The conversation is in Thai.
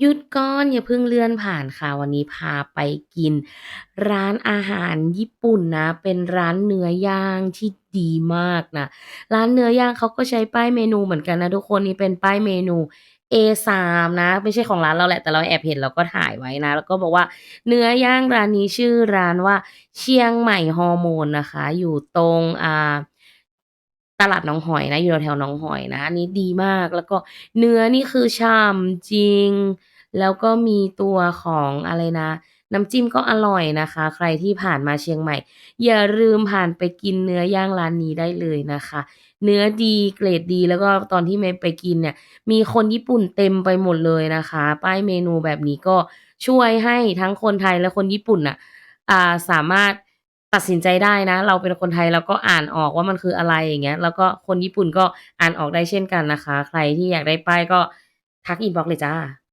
หยุดก่อนอย่าเพิ่งเลื่อนผ่านค่ะวันนี้พาไปกิน ร้านอาหารญี่ปุ่นนะ เป็นร้านเนื้อย่างที่ดีมากนะ ร้านเนื้อย่างเขาก็ใช้ป้ายเมนูเหมือนกันนะทุกคนนี่เป็นป้ายเมนู A3 นะ ไม่ใช่ของร้านเราแหละแต่เราแอบเห็นเราก็ถ่ายไว้นะ แล้วก็บอกว่าเนื้อย่างร้านนี้ชื่อร้านว่าเชียงใหม่ฮอร์โมนนะคะ อยู่ตรงอ่าตลาดหนองหอยนะ อยู่แถวๆหนองหอยนะอันนี้ดีมากแล้วก็เนื้อนี่คือฉ่ำจริง แล้วก็มีตัวของอะไรนะ น้ำจิ้มก็อร่อยนะคะ ใครที่ผ่านมาเชียงใหม่ อย่าลืมผ่านไปกินเนื้อย่างร้านนี้ได้เลยนะคะ เนื้อดีเกรดดีแล้วก็ตอนที่เมย์ไปกินเนี่ย มีคนญี่ปุ่นเต็มไปหมดเลยนะคะ ป้ายเมนูแบบนี้ก็ช่วยให้ทั้งคนไทยและคนญี่ปุ่นน่ะอ่าสามารถตัดสินใจได้นะ เราเป็นคนไทยเราก็อ่านออกว่ามันคืออะไรอย่างเงี้ย แล้วก็คนญี่ปุ่นก็อ่านออกได้เช่นกันนะคะ ใครที่อยากได้ป้ายก็ทักอินบ็อกซ์เลยจ้ะ